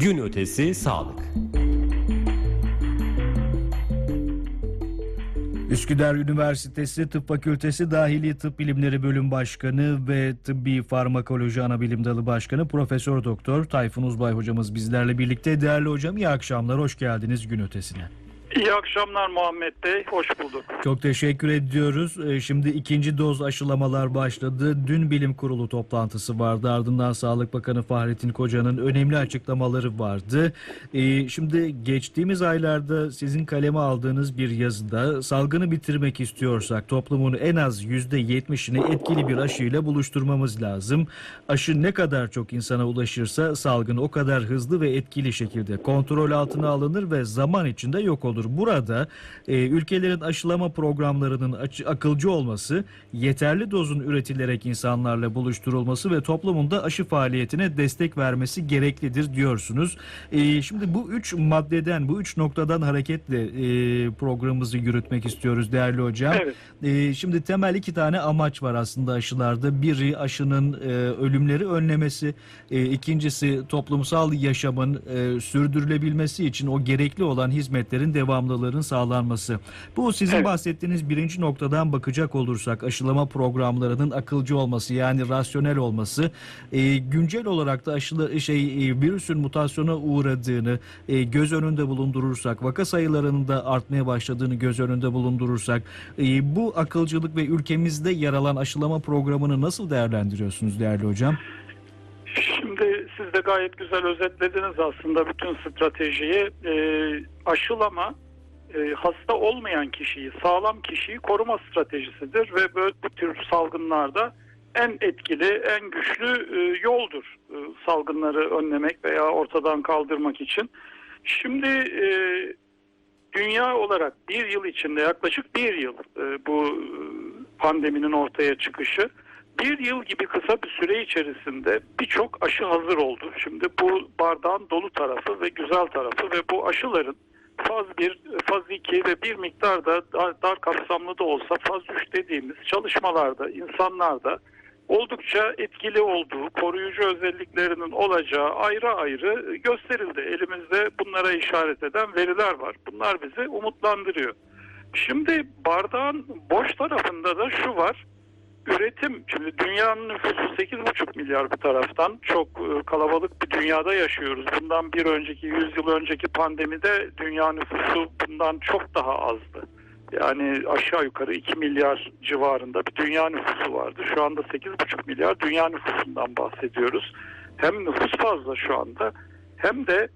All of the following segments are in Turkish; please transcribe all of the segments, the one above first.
Gün ötesi sağlık. Üsküdar Üniversitesi Tıp Fakültesi Dahili Tıp Bilimleri Bölüm Başkanı ve Tıbbi Farmakoloji Anabilim Dalı Başkanı Profesör Doktor Tayfun Uzbay hocamız bizlerle birlikte. Değerli hocam iyi akşamlar, hoş geldiniz gün ötesine. İyi akşamlar Muhammed Bey, hoş bulduk. Çok teşekkür ediyoruz. Ee, Şimdi ikinci doz aşılamalar başladı. Dün bilim kurulu toplantısı vardı. Ardından Sağlık Bakanı Fahrettin Koca'nın önemli açıklamaları vardı. Ee, Şimdi geçtiğimiz aylarda sizin kaleme aldığınız bir yazıda salgını bitirmek istiyorsak toplumun en az %70'ini etkili bir aşıyla buluşturmamız lazım. Aşı ne kadar çok insana ulaşırsa salgın o kadar hızlı ve etkili şekilde kontrol altına alınır ve zaman içinde yok olur. Burada e, ülkelerin aşılama programlarının akılcı olması, yeterli dozun üretilerek insanlarla buluşturulması ve toplumun da aşı faaliyetine destek vermesi gereklidir diyorsunuz. E, şimdi bu üç maddeden, bu üç noktadan hareketle e, programımızı yürütmek istiyoruz değerli hocam. Evet. Ee, şimdi temel iki tane amaç var aslında aşılarda. Biri aşının e, ölümleri önlemesi, e, ikincisi toplumsal yaşamın e, sürdürülebilmesi için o gerekli olan hizmetlerin devamlılığının sağlanması. Bu sizin Evet. bahsettiğiniz birinci noktadan bakacak olursak aşılama programlarının akılcı olması yani rasyonel olması, e, güncel olarak da aşılı şey e, virüsün mutasyona uğradığını e, göz önünde bulundurursak, vaka sayılarının da artmaya başladığını göz önünde bulundurursak, e, bu akılcılık ve ülkemizde yer alan aşılama programını nasıl değerlendiriyorsunuz değerli hocam? Şimdi siz de gayet güzel özetlediniz aslında bütün stratejiyi. Ee, aşılama e, hasta olmayan kişiyi, sağlam kişiyi koruma stratejisidir ve böyle bu tür salgınlarda en etkili, en güçlü e, yoldur e, salgınları önlemek veya ortadan kaldırmak için. Şimdi dünya olarak bir yıl içinde yaklaşık bir yıl bu pandeminin ortaya çıkışı bir yıl gibi kısa bir süre içerisinde birçok aşı hazır oldu. Şimdi bu bardağın dolu tarafı ve güzel tarafı ve bu aşıların faz 1, faz 2 ve bir miktar da dar, dar kapsamlı da olsa faz 3 dediğimiz çalışmalarda insanlarda oldukça etkili olduğu, koruyucu özelliklerinin olacağı ayrı ayrı gösterildi. Elimizde bunlara işaret eden veriler var. Bunlar bizi umutlandırıyor. Şimdi bardağın boş tarafında da şu var. Üretim, şimdi dünyanın nüfusu 8,5 milyar bir taraftan. Çok e, kalabalık bir dünyada yaşıyoruz. Bundan bir önceki, 100 yıl önceki pandemide dünya nüfusu bundan çok daha azdı. Yani aşağı yukarı 2 milyar civarında bir dünya nüfusu vardı. Şu anda 8,5 milyar dünya nüfusundan bahsediyoruz. Hem nüfus fazla şu anda hem de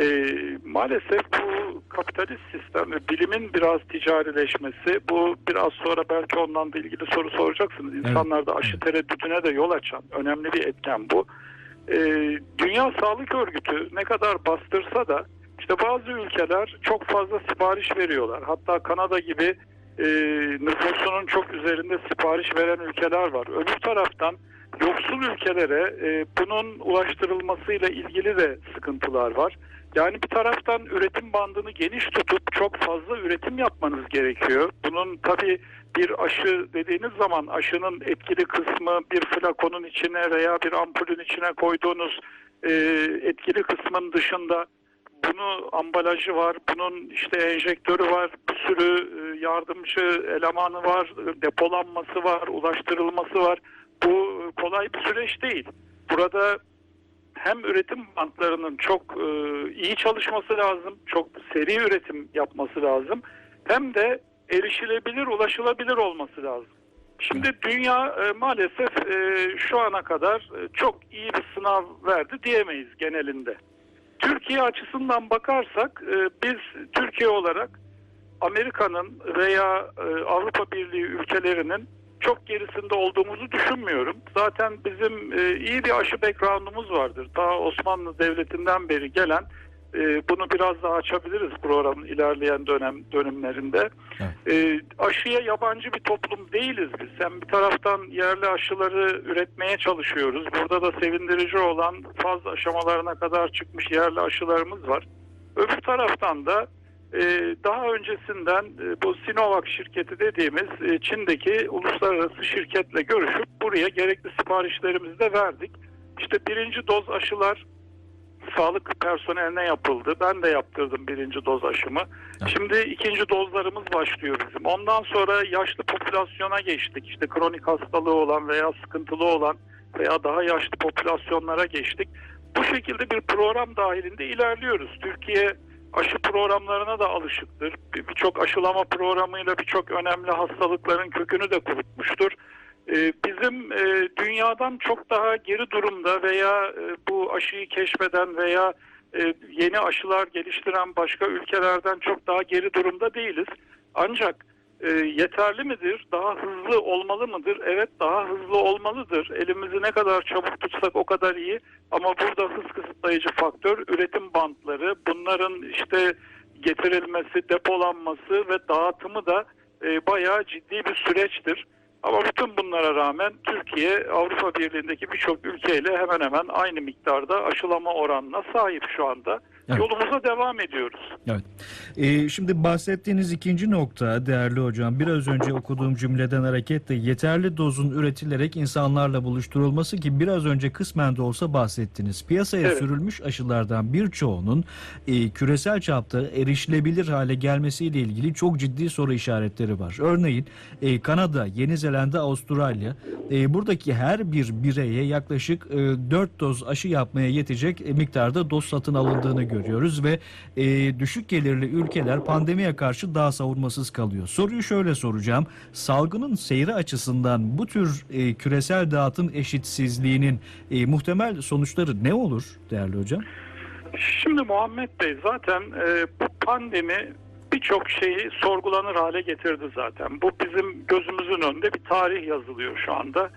e, maalesef bu kapitalist sistem ve bilimin biraz ticarileşmesi bu biraz sonra belki ondan da ilgili soru soracaksınız. İnsanlarda aşı tereddüdüne de yol açan önemli bir etken bu. E, Dünya Sağlık Örgütü ne kadar bastırsa da işte bazı ülkeler çok fazla sipariş veriyorlar. Hatta Kanada gibi e, nüfusunun çok üzerinde sipariş veren ülkeler var. Öbür taraftan yoksul ülkelere e, bunun ulaştırılmasıyla ilgili de sıkıntılar var. Yani bir taraftan üretim bandını geniş tutup çok fazla üretim yapmanız gerekiyor. Bunun tabii bir aşı dediğiniz zaman aşının etkili kısmı bir flakonun içine veya bir ampulün içine koyduğunuz e, etkili kısmın dışında bunu ambalajı var, bunun işte enjektörü var, bir sürü e, yardımcı elemanı var, depolanması var, ulaştırılması var. Bu kolay bir süreç değil. Burada hem üretim bantlarının çok e, iyi çalışması lazım, çok seri üretim yapması lazım. Hem de erişilebilir, ulaşılabilir olması lazım. Şimdi dünya e, maalesef e, şu ana kadar e, çok iyi bir sınav verdi diyemeyiz genelinde. Türkiye açısından bakarsak e, biz Türkiye olarak Amerika'nın veya e, Avrupa Birliği ülkelerinin çok gerisinde olduğumuzu düşünmüyorum. Zaten bizim e, iyi bir aşı background'umuz vardır. Daha Osmanlı Devleti'nden beri gelen bunu biraz daha açabiliriz programın ilerleyen dönem dönemlerinde. E, aşıya yabancı bir toplum değiliz biz. Hem bir taraftan yerli aşıları üretmeye çalışıyoruz. Burada da sevindirici olan faz aşamalarına kadar çıkmış yerli aşılarımız var. Öbür taraftan da e, daha öncesinden e, bu Sinovac şirketi dediğimiz e, Çin'deki uluslararası şirketle görüşüp buraya gerekli siparişlerimizi de verdik. İşte birinci doz aşılar sağlık personeline yapıldı. Ben de yaptırdım birinci doz aşımı. Şimdi ikinci dozlarımız başlıyor bizim. Ondan sonra yaşlı popülasyona geçtik. İşte kronik hastalığı olan veya sıkıntılı olan veya daha yaşlı popülasyonlara geçtik. Bu şekilde bir program dahilinde ilerliyoruz. Türkiye aşı programlarına da alışıktır. Bir- Birçok aşılama programıyla birçok önemli hastalıkların kökünü de kurutmuştur. Ee, Bizim e, dünyadan çok daha geri durumda veya e, bu aşıyı keşfeden veya e, yeni aşılar geliştiren başka ülkelerden çok daha geri durumda değiliz. Ancak yeterli midir? Daha hızlı olmalı mıdır? Evet daha hızlı olmalıdır. Elimizi ne kadar çabuk tutsak o kadar iyi. Ama burada hız kısıtlayıcı faktör üretim bantları. Bunların işte getirilmesi, depolanması ve dağıtımı da bayağı ciddi bir süreçtir. Ama bütün bunlara rağmen Türkiye Avrupa Birliği'ndeki birçok ülkeyle hemen hemen aynı miktarda aşılama oranına sahip şu anda. Evet. Yolumuza devam ediyoruz. Evet. Ee, şimdi bahsettiğiniz ikinci nokta değerli hocam biraz önce okuduğum cümleden hareketle yeterli dozun üretilerek insanlarla buluşturulması ki biraz önce kısmen de olsa bahsettiniz. Piyasaya Evet. sürülmüş aşılardan birçoğunun e, küresel çapta erişilebilir hale gelmesiyle ilgili çok ciddi soru işaretleri var. Örneğin e, Kanada, Yeni Zelanda, Avustralya e, buradaki her bir bireye yaklaşık e, 4 doz aşı yapmaya yetecek e, miktarda doz satın alındığını görüyoruz ve e, düşük gelirli ülkeler pandemiye karşı daha savunmasız kalıyor. Soruyu şöyle soracağım. Salgının seyri açısından bu tür e, küresel dağıtım eşitsizliğinin e, muhtemel sonuçları ne olur değerli hocam? Şimdi Muhammed Bey zaten e, bu pandemi birçok şeyi sorgulanır hale getirdi zaten. Bu bizim gözümüzün önünde bir tarih yazılıyor şu anda.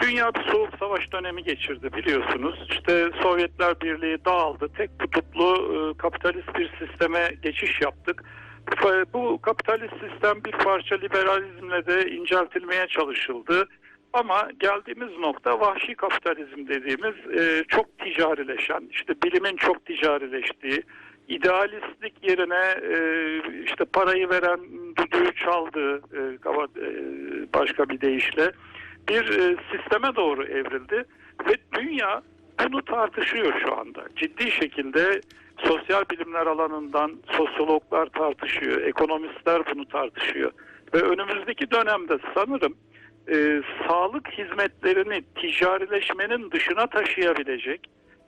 Dünya bir soğuk savaş dönemi geçirdi biliyorsunuz. İşte Sovyetler Birliği dağıldı. Tek kutuplu e, kapitalist bir sisteme geçiş yaptık. Bu kapitalist sistem bir parça liberalizmle de inceltilmeye çalışıldı. Ama geldiğimiz nokta vahşi kapitalizm dediğimiz e, çok ticarileşen, işte bilimin çok ticarileştiği, idealistlik yerine e, işte parayı veren düdüğü çaldığı e, e, başka bir deyişle bir e, sisteme doğru evrildi ve dünya bunu tartışıyor şu anda. Ciddi şekilde sosyal bilimler alanından sosyologlar tartışıyor, ekonomistler bunu tartışıyor ve önümüzdeki dönemde sanırım e, sağlık hizmetlerini ticarileşmenin dışına taşıyabilecek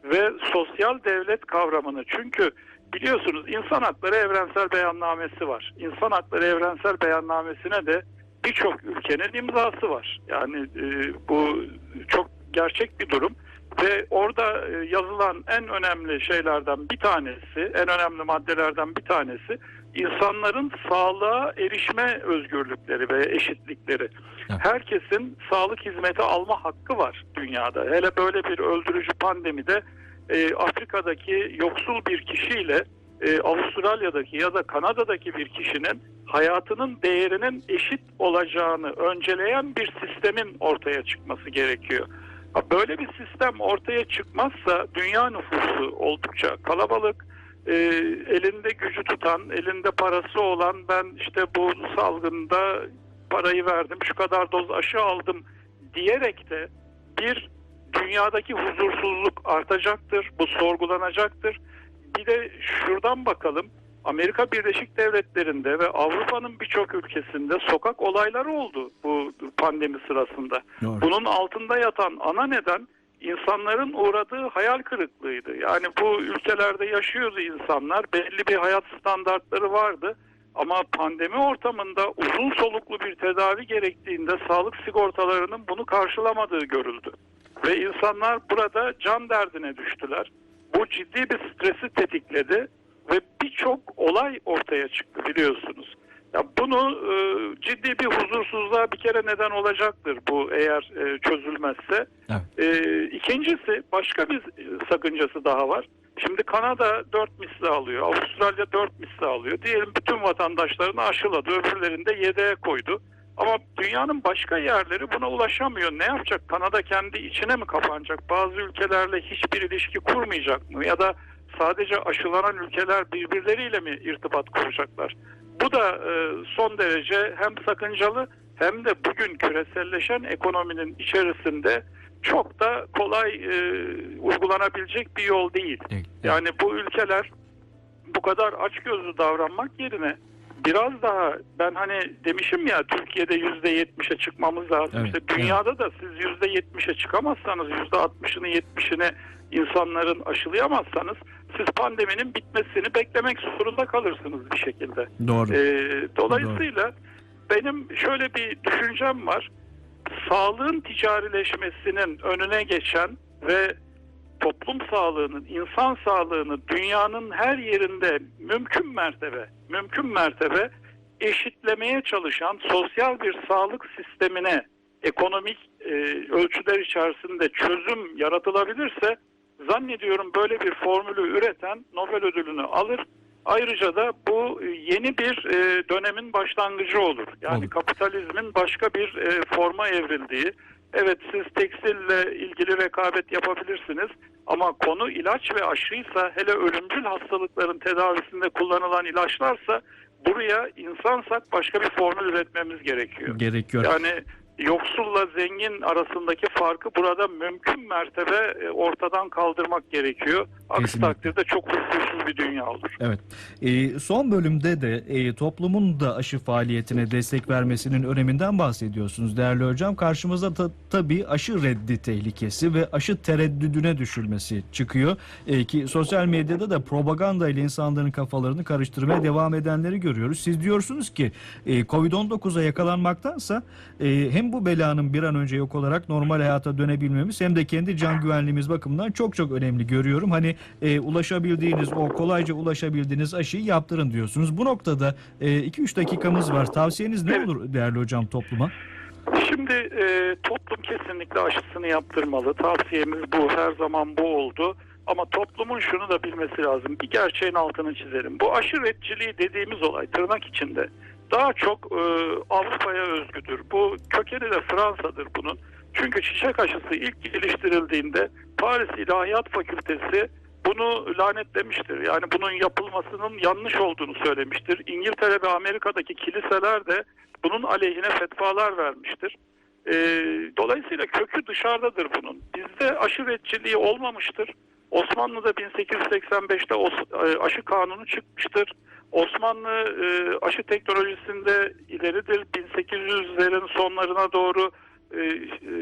ve sosyal devlet kavramını çünkü biliyorsunuz insan hakları evrensel beyannamesi var. İnsan hakları evrensel beyannamesine de birçok ülkenin imzası var. Yani e, bu çok gerçek bir durum ve orada e, yazılan en önemli şeylerden bir tanesi, en önemli maddelerden bir tanesi insanların sağlığa erişme özgürlükleri ve eşitlikleri. Evet. Herkesin sağlık hizmeti alma hakkı var dünyada. Hele böyle bir öldürücü pandemide e, Afrika'daki yoksul bir kişiyle e, Avustralya'daki ya da Kanada'daki bir kişinin hayatının değerinin eşit olacağını önceleyen bir sistemin ortaya çıkması gerekiyor. Böyle bir sistem ortaya çıkmazsa dünya nüfusu oldukça kalabalık, e, elinde gücü tutan, elinde parası olan ben işte bu salgında parayı verdim, şu kadar doz aşı aldım diyerek de bir dünyadaki huzursuzluk artacaktır, bu sorgulanacaktır. Bir de şuradan bakalım. Amerika Birleşik Devletleri'nde ve Avrupa'nın birçok ülkesinde sokak olayları oldu bu pandemi sırasında. Doğru. Bunun altında yatan ana neden insanların uğradığı hayal kırıklığıydı. Yani bu ülkelerde yaşıyordu insanlar. Belli bir hayat standartları vardı. Ama pandemi ortamında uzun soluklu bir tedavi gerektiğinde sağlık sigortalarının bunu karşılamadığı görüldü. Ve insanlar burada can derdine düştüler. Bu ciddi bir stresi tetikledi ve birçok olay ortaya çıktı biliyorsunuz. Ya bunu e, ciddi bir huzursuzluğa bir kere neden olacaktır bu eğer e, çözülmezse. Evet. E, ikincisi başka bir e, sakıncası daha var. Şimdi Kanada 4 misli alıyor, Avustralya 4 misli alıyor. Diyelim bütün vatandaşlarını aşıladı, öbürlerini de yedeğe koydu. Ama dünyanın başka yerleri buna ulaşamıyor. Ne yapacak? Kanada kendi içine mi kapanacak? Bazı ülkelerle hiçbir ilişki kurmayacak mı? Ya da sadece aşılanan ülkeler birbirleriyle mi irtibat kuracaklar? Bu da e, son derece hem sakıncalı hem de bugün küreselleşen ekonominin içerisinde çok da kolay e, uygulanabilecek bir yol değil. Yani bu ülkeler bu kadar açgözlü davranmak yerine biraz daha ben hani demişim ya Türkiye'de yüzde yetmişe çıkmamız lazım. Evet, İşte dünyada da siz yüzde yetmişe çıkamazsanız yüzde altmışını yetmişini insanların aşılayamazsanız siz pandeminin bitmesini beklemek zorunda kalırsınız bir şekilde. Doğru. Ee, dolayısıyla benim şöyle bir düşüncem var. Sağlığın ticarileşmesinin önüne geçen ve toplum sağlığının, insan sağlığını dünyanın her yerinde mümkün mertebe, mümkün mertebe eşitlemeye çalışan sosyal bir sağlık sistemine ekonomik e, ölçüler içerisinde çözüm yaratılabilirse zannediyorum böyle bir formülü üreten Nobel ödülünü alır. Ayrıca da bu e, yeni bir e, dönemin başlangıcı olur. Yani Olur. kapitalizmin başka bir e, forma evrildiği. Evet siz tekstille ilgili rekabet yapabilirsiniz ama konu ilaç ve aşıysa hele ölümcül hastalıkların tedavisinde kullanılan ilaçlarsa buraya insansak başka bir formül üretmemiz gerekiyor. Gerekiyor. Yani yoksulla zengin arasındaki farkı burada mümkün mertebe e, ortadan kaldırmak gerekiyor. Aksi Kesinlikle. takdirde çok huzursuz bir dünya olur. Evet. Ee, son bölümde de e, toplumun da aşı faaliyetine destek vermesinin öneminden bahsediyorsunuz değerli hocam. Karşımıza ta, tabii aşı reddi tehlikesi ve aşı tereddüdüne düşülmesi çıkıyor. E, ki sosyal medyada da propaganda ile insanların kafalarını karıştırmaya devam edenleri görüyoruz. Siz diyorsunuz ki e, Covid-19'a yakalanmaktansa e, hem bu belanın bir an önce yok olarak normal hayata dönebilmemiz hem de kendi can güvenliğimiz bakımından çok çok önemli görüyorum. Hani e, ulaşabildiğiniz o kolayca ulaşabildiğiniz aşıyı yaptırın diyorsunuz. Bu noktada 2-3 dakikamız var. Tavsiyeniz ne olur değerli hocam topluma? Şimdi e, toplum kesinlikle aşısını yaptırmalı. Tavsiyemiz bu. Her zaman bu oldu. Ama toplumun şunu da bilmesi lazım. Bir gerçeğin altını çizelim. Bu aşı redciliği dediğimiz olay tırnak içinde daha çok e, Avrupa'ya özgüdür. Bu kökeni de Fransa'dır bunun. Çünkü çiçek aşısı ilk geliştirildiğinde Paris İlahiyat Fakültesi bunu lanetlemiştir. Yani bunun yapılmasının yanlış olduğunu söylemiştir. İngiltere ve Amerika'daki kiliseler de bunun aleyhine fetvalar vermiştir. Ee, dolayısıyla kökü dışarıdadır bunun. Bizde aşı retçiliği olmamıştır. Osmanlı'da 1885'te os- e, aşı kanunu çıkmıştır. Osmanlı e, aşı teknolojisinde ileridir. 1800'lerin sonlarına doğru e, e,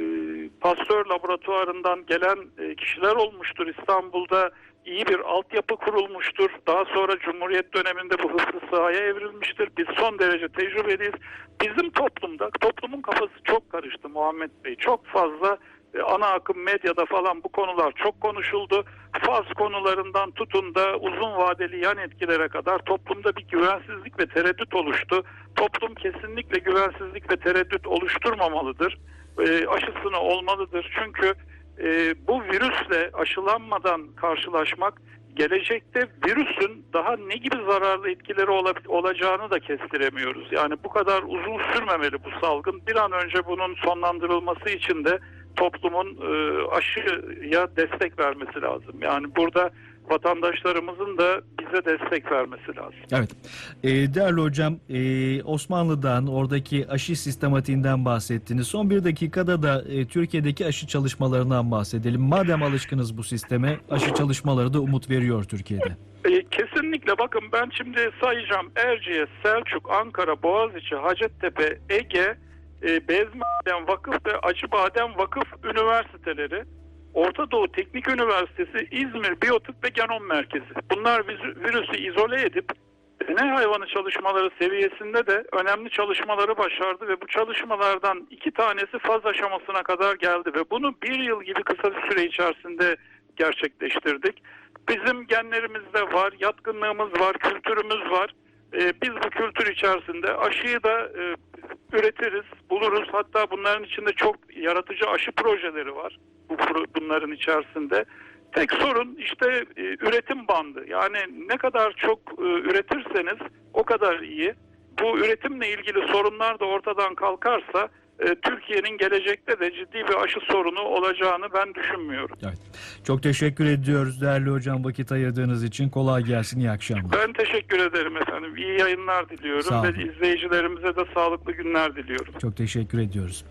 Pasteur laboratuvarından gelen e, kişiler olmuştur. İstanbul'da iyi bir altyapı kurulmuştur. Daha sonra Cumhuriyet döneminde bu hızlı sahaya evrilmiştir. Biz son derece tecrübeliyiz. Bizim toplumda, toplumun kafası çok karıştı Muhammed Bey. Çok fazla ana akım medyada falan bu konular çok konuşuldu. Faz konularından tutun da uzun vadeli yan etkilere kadar toplumda bir güvensizlik ve tereddüt oluştu. Toplum kesinlikle güvensizlik ve tereddüt oluşturmamalıdır. E, aşısını olmalıdır. Çünkü e, bu virüsle aşılanmadan karşılaşmak gelecekte virüsün daha ne gibi zararlı etkileri ola- olacağını da kestiremiyoruz. Yani bu kadar uzun sürmemeli bu salgın. Bir an önce bunun sonlandırılması için de toplumun e, aşıya destek vermesi lazım. Yani burada vatandaşlarımızın da bize destek vermesi lazım. Evet. E, değerli hocam e, Osmanlı'dan oradaki aşı sistematiğinden bahsettiniz. Son bir dakikada da e, Türkiye'deki aşı çalışmalarından bahsedelim. Madem alışkınız bu sisteme aşı çalışmaları da umut veriyor Türkiye'de. E, kesinlikle bakın ben şimdi sayacağım Erciyes, Selçuk, Ankara, Boğaziçi, Hacettepe, Ege, e, Bezmiadem Vakıf ve Acıbadem Vakıf üniversiteleri, Orta Doğu Teknik Üniversitesi, İzmir Biyotıp ve Genom Merkezi. Bunlar virü- virüsü izole edip deney hayvanı çalışmaları seviyesinde de önemli çalışmaları başardı ve bu çalışmalardan iki tanesi faz aşamasına kadar geldi ve bunu bir yıl gibi kısa bir süre içerisinde gerçekleştirdik. Bizim genlerimizde var, yatkınlığımız var, kültürümüz var. Ee, biz bu kültür içerisinde aşıyı da e, üretiriz, buluruz. Hatta bunların içinde çok yaratıcı aşı projeleri var bu bunların içerisinde. Tek sorun işte e, üretim bandı. Yani ne kadar çok e, üretirseniz o kadar iyi. Bu üretimle ilgili sorunlar da ortadan kalkarsa Türkiye'nin gelecekte de ciddi bir aşı sorunu olacağını ben düşünmüyorum. Evet. Çok teşekkür ediyoruz değerli hocam vakit ayırdığınız için. Kolay gelsin. iyi akşamlar. Ben teşekkür ederim efendim. İyi yayınlar diliyorum ve izleyicilerimize de sağlıklı günler diliyorum. Çok teşekkür ediyoruz.